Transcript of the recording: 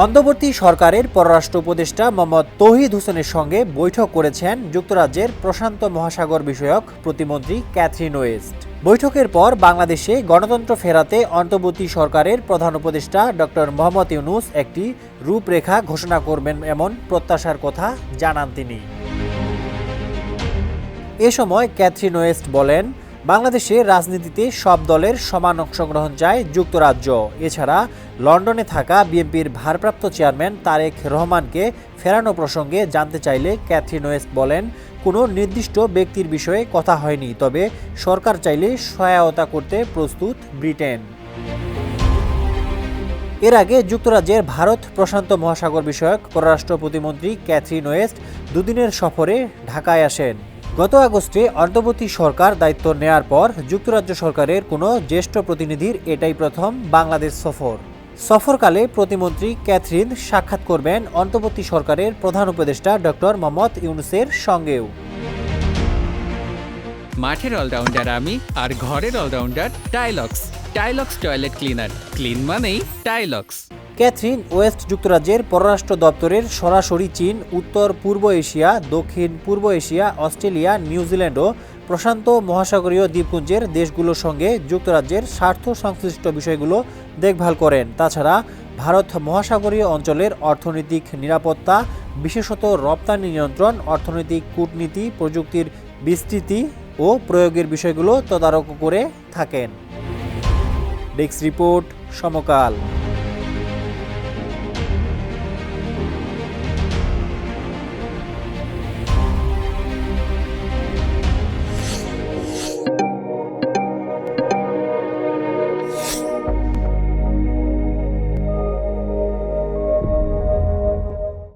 অন্তর্বর্তী সরকারের পররাষ্ট্র উপদেষ্টা মোহাম্মদ তৌহিদ হোসেনের সঙ্গে বৈঠক করেছেন যুক্তরাজ্যের প্রশান্ত মহাসাগর বিষয়ক প্রতিমন্ত্রী ক্যাথরিন ওয়েস্ট। বৈঠকের পর বাংলাদেশে গণতন্ত্র ফেরাতে অন্তর্বর্তী সরকারের প্রধান উপদেষ্টা ডক্টর মোহাম্মদ ইউনুস একটি রূপরেখা ঘোষণা করবেন এমন প্রত্যাশার কথা জানান তিনি। এ সময় ক্যাথরিন ওয়েস্ট বলেন বাংলাদেশে রাজনীতিতে সব দলের সমান অংশগ্রহণ চায় যুক্তরাজ্য। এছাড়া লন্ডনে থাকা বিএনপির ভারপ্রাপ্ত চেয়ারম্যান তারেক রহমানকে ফেরানো প্রসঙ্গে জানতে চাইলে ক্যাথরিন ওয়েস্ট বলেন, কোনো নির্দিষ্ট ব্যক্তির বিষয়ে কথা হয়নি, তবে সরকার চাইলে সহায়তা করতে প্রস্তুত ব্রিটেন। এর আগে যুক্তরাজ্যের ভারত প্রশান্ত মহাসাগর বিষয়ক পররাষ্ট্র প্রতিমন্ত্রী ক্যাথরিন ওয়েস্ট দুদিনের সফরে ঢাকায় আসেন। গত আগস্টে অন্তর্বর্তী সরকার দায়িত্ব নেয়ার পর যুক্তরাজ্য সরকারের কোনো জ্যেষ্ঠ প্রতিনিধির এটাই প্রথম বাংলাদেশ সফর। সফরকালে প্রতিমন্ত্রী ক্যাথরিন সাক্ষাৎ করবেন অন্তর্বর্তী সরকারের প্রধান উপদেষ্টা ডক্টর মোহাম্মদ ইউনুসের সঙ্গেও। মাঠের অলরাউন্ডার আমি আর ঘরের allrounder Tilex. Tilex toilet cleaner. Clean মানেই টাইলক্স। ক্যাথরিন ওয়েস্ট যুক্তরাজ্যের পররাষ্ট্র দপ্তরের সরাসরি চীন, উত্তর পূর্ব এশিয়া, দক্ষিণ পূর্ব এশিয়া, অস্ট্রেলিয়া নিউজিল্যান্ড ও প্রশান্ত মহাসাগরীয় দ্বীপপুঞ্জের দেশগুলোর সঙ্গে যুক্তরাজ্যের স্বার্থ সংশ্লিষ্ট বিষয়গুলো দেখভাল করেন। তাছাড়া ভারত মহাসাগরীয় অঞ্চলের অর্থনৈতিক নিরাপত্তা, বিশেষত রপ্তানি নিয়ন্ত্রণ, অর্থনৈতিক কূটনীতি, প্রযুক্তির বিস্তৃতি ও প্রয়োগের বিষয়গুলো তদারক করে থাকেন। Desk report Samakal.